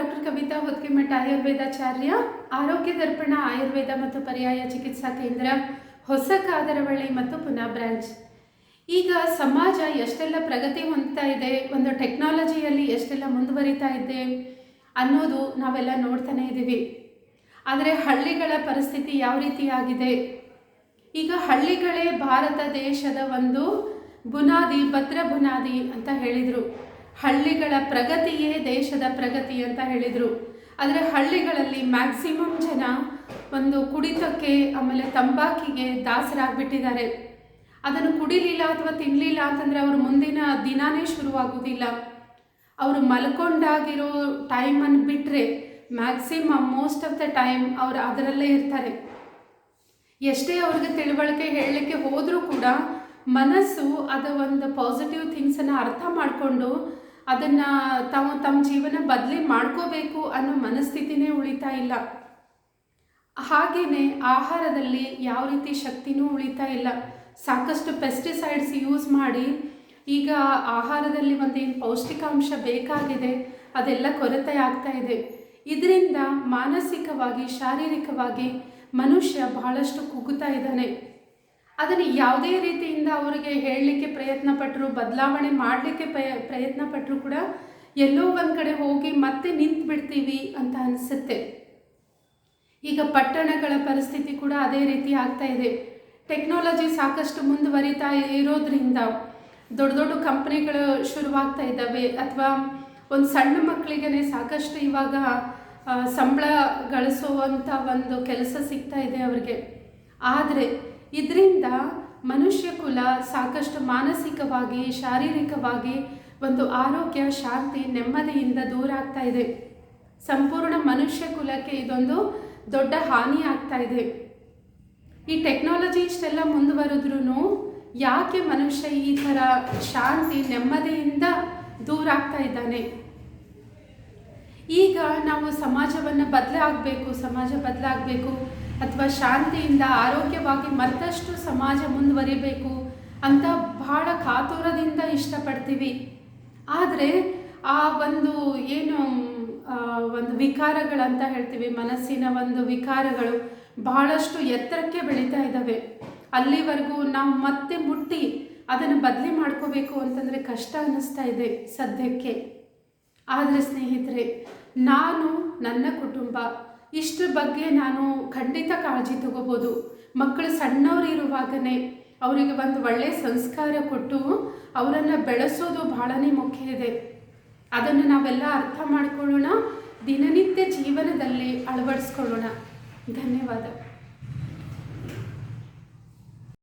Doctor Kavita ಹೊತ್ಕಿಮಠ ಆಯುರ್ವೇದಾಚಾರ್ಯ, ಆರೋಗ್ಯ ದರ್ಪಣ ಆಯುರ್ವೇದ ಮತ್ತು ಪರ್ಯಾಯ ಚಿಕಿತ್ಸಾ ಕೇಂದ್ರ, ಹೊಸ ಕಾದರವಳ್ಳಿ ಮತ್ತು ಪುನಃ ಬ್ರಾಂಚ್. ಈಗ ಸಮಾಜ ಎಷ್ಟೆಲ್ಲ ಪ್ರಗತಿ ಹೊಂದ್ತಾ ಇದೆ, ಒಂದು ಟೆಕ್ನಾಲಜಿಯಲ್ಲಿ ಎಷ್ಟೆಲ್ಲ ಮುಂದುವರಿತಾ ಇದೆ ಅನ್ನೋದು ನಾವೆಲ್ಲ ನೋಡ್ತಾನೆ ಇದ್ದೀವಿ. ಆದರೆ ಹಳ್ಳಿಗಳ ಪರಿಸ್ಥಿತಿ ಯಾವ ರೀತಿ ಆಗಿದೆ? ಈಗ ಹಳ್ಳಿಗಳೇ ಭಾರತ ದೇಶದ ಒಂದು ಬುನಾದಿ, ಭದ್ರ ಬುನಾದಿ ಅಂತ ಹೇಳಿದರು. ಹಳ್ಳಿಗಳ ಪ್ರಗತಿಯೇ ದೇಶದ ಪ್ರಗತಿ ಅಂತ ಹೇಳಿದರು. ಆದರೆ ಹಳ್ಳಿಗಳಲ್ಲಿ ಮ್ಯಾಕ್ಸಿಮಮ್ ಜನ ಒಂದು ಕುಡಿತಕ್ಕೆ, ಆಮೇಲೆ ತಂಬಾಕಿಗೆ ದಾಸರಾಗ್ಬಿಟ್ಟಿದ್ದಾರೆ. ಅದನ್ನು ಕುಡಿಲಿಲ್ಲ ಅಥವಾ ತಿನ್ನಲಿಲ್ಲ ಅಂತಂದರೆ ಅವ್ರ ಮುಂದಿನ ದಿನಾನೇ ಶುರುವಾಗುವುದಿಲ್ಲ. ಅವರು ಮಲ್ಕೊಂಡಾಗಿರೋ ಟೈಮನ್ನು ಬಿಟ್ಟರೆ maximum most of the time ಅವರು ಅದರಲ್ಲೇ ಇರ್ತಾರೆ. ಎಷ್ಟೇ ಅವ್ರಿಗೆ ತಿಳುವಳಿಕೆ ಹೇಳಲಿಕ್ಕೆ ಹೋದರೂ ಕೂಡ ಮನಸ್ಸು ಅದು ಒಂದು ಪಾಸಿಟಿವ್ ಥಿಂಗ್ಸನ್ನು ಅರ್ಥ ಮಾಡಿಕೊಂಡು ಅದನ್ನು ತಾವು ತಮ್ಮ ಜೀವನ ಬದಲಿ ಮಾಡ್ಕೋಬೇಕು ಅನ್ನೋ ಮನಸ್ಥಿತಿನೇ ಉಳಿತಾ ಇಲ್ಲ. ಹಾಗೆಯೇ ಆಹಾರದಲ್ಲಿ ಯಾವ ರೀತಿ ಶಕ್ತಿನೂ ಉಳಿತಾ ಇಲ್ಲ. ಸಾಕಷ್ಟು ಪೆಸ್ಟಿಸೈಡ್ಸ್ ಯೂಸ್ ಮಾಡಿ ಈಗ ಆಹಾರದಲ್ಲಿ ಒಂದೇನು ಪೌಷ್ಟಿಕಾಂಶ ಬೇಕಾಗಿದೆ, ಅದೆಲ್ಲ ಕೊರತೆ ಆಗ್ತಾ ಇದೆ. ಇದರಿಂದ ಮಾನಸಿಕವಾಗಿ, ಶಾರೀರಿಕವಾಗಿ ಮನುಷ್ಯ ಬಹಳಷ್ಟು ಕುಗ್ಗುತ್ತಾ ಇದ್ದಾನೆ. ಅದನ್ನು ಯಾವುದೇ ರೀತಿಯಿಂದ ಅವರಿಗೆ ಹೇಳಲಿಕ್ಕೆ ಪ್ರಯತ್ನ ಪಟ್ಟರು ಬದಲಾವಣೆ ಮಾಡಲಿಕ್ಕೆ ಪ್ರಯತ್ನ ಪಟ್ಟರು ಕೂಡ ಎಲ್ಲೋ ಒಂದು ಕಡೆ ಹೋಗಿ ಮತ್ತೆ ನಿಂತು ಬಿಡ್ತೀವಿ ಅಂತ ಅನಿಸುತ್ತೆ. ಈಗ ಪಟ್ಟಣಗಳ ಪರಿಸ್ಥಿತಿ ಕೂಡ ಅದೇ ರೀತಿ ಆಗ್ತಾ ಇದೆ. ಟೆಕ್ನಾಲಜಿ ಸಾಕಷ್ಟು ಮುಂದುವರಿತಾ ಇರೋದ್ರಿಂದ ದೊಡ್ಡ ದೊಡ್ಡ ಕಂಪ್ನಿಗಳು ಶುರುವಾಗ್ತಾ ಇದ್ದಾವೆ. ಅಥವಾ ಒಂದು ಸಣ್ಣ ಮಕ್ಕಳಿಗೆ ಸಾಕಷ್ಟು ಇವಾಗ ಸಂಬಳ ಗಳಿಸುವಂಥ ಒಂದು ಕೆಲಸ ಸಿಗ್ತಾ ಇದೆ ಅವರಿಗೆ. ಆದರೆ ಇದರಿಂದ ಮನುಷ್ಯ ಕುಲ ಸಾಕಷ್ಟು ಮಾನಸಿಕವಾಗಿ, ಶಾರೀರಿಕವಾಗಿ ಒಂದು ಆರೋಗ್ಯ, ಶಾಂತಿ, ನೆಮ್ಮದಿಯಿಂದ ದೂರ ಆಗ್ತಾ ಇದೆ. ಸಂಪೂರ್ಣ ಮನುಷ್ಯ ಕುಲಕ್ಕೆ ಇದೊಂದು ದೊಡ್ಡ ಹಾನಿ ಆಗ್ತಾ ಇದೆ. ಈ ಟೆಕ್ನಾಲಜಿ ಇಷ್ಟೆಲ್ಲ ಮುಂದುವರೆದ್ರೂ ಯಾಕೆ ಮನುಷ್ಯ ಈ ಥರ ಶಾಂತಿ, ನೆಮ್ಮದಿಯಿಂದ ದೂರ ಆಗ್ತಾ ಇದ್ದಾನೆ? ಈಗ ನಾವು ಸಮಾಜವನ್ನು ಬದಲಾಗಬೇಕು, ಸಮಾಜ ಬದಲಾಗಬೇಕು. ಅಥವಾ ಶಾಂತಿಯಿಂದ ಆರೋಗ್ಯವಾಗಿ ಮತ್ತಷ್ಟು ಸಮಾಜ ಮುಂದುವರಿಬೇಕು ಅಂತ ಬಹಳ ಕಾತುರದಿಂದ ಇಷ್ಟಪಡ್ತೀವಿ. ಆದರೆ ಆ ಒಂದು ಏನು ಒಂದು ವಿಕಾರಗಳಂತ ಹೇಳ್ತೀವಿ, ಮನಸ್ಸಿನ ಒಂದು ವಿಕಾರಗಳು ಬಹಳಷ್ಟು ಎತ್ತರಕ್ಕೆ ಬೆಳೀತಾ ಇದ್ದಾವೆ. ಅಲ್ಲಿವರೆಗೂ ನಾವು ಮತ್ತೆ ಮುಟ್ಟಿ ಅದನ್ನು ಬದಲಿ ಮಾಡ್ಕೋಬೇಕು ಅಂತಂದರೆ ಕಷ್ಟ ಅನ್ನಿಸ್ತಾ ಇದೆ ಸದ್ಯಕ್ಕೆ. ಆದರೆ ಸ್ನೇಹಿತರೆ, ನಾನು ನನ್ನ ಕುಟುಂಬ ಇಷ್ಟರ ಬಗ್ಗೆ ನಾನು ಖಂಡಿತ ಕಾಳಜಿ ತಗೋಬೋದು. ಮಕ್ಕಳು ಸಣ್ಣವರಿರುವಾಗಲೇ ಅವರಿಗೆ ಒಂದು ಒಳ್ಳೆಯ ಸಂಸ್ಕಾರ ಕೊಟ್ಟು ಅವರನ್ನು ಬೆಳೆಸೋದು ಬಹಳನೇ ಮುಖ್ಯ ಇದೆ. ಅದನ್ನು ನಾವೆಲ್ಲ ಅರ್ಥ ಮಾಡಿಕೊಳ್ಳೋಣ, ದಿನನಿತ್ಯ ಜೀವನದಲ್ಲಿ ಅಳವಡಿಸ್ಕೊಳ್ಳೋಣ. ಧನ್ಯವಾದ.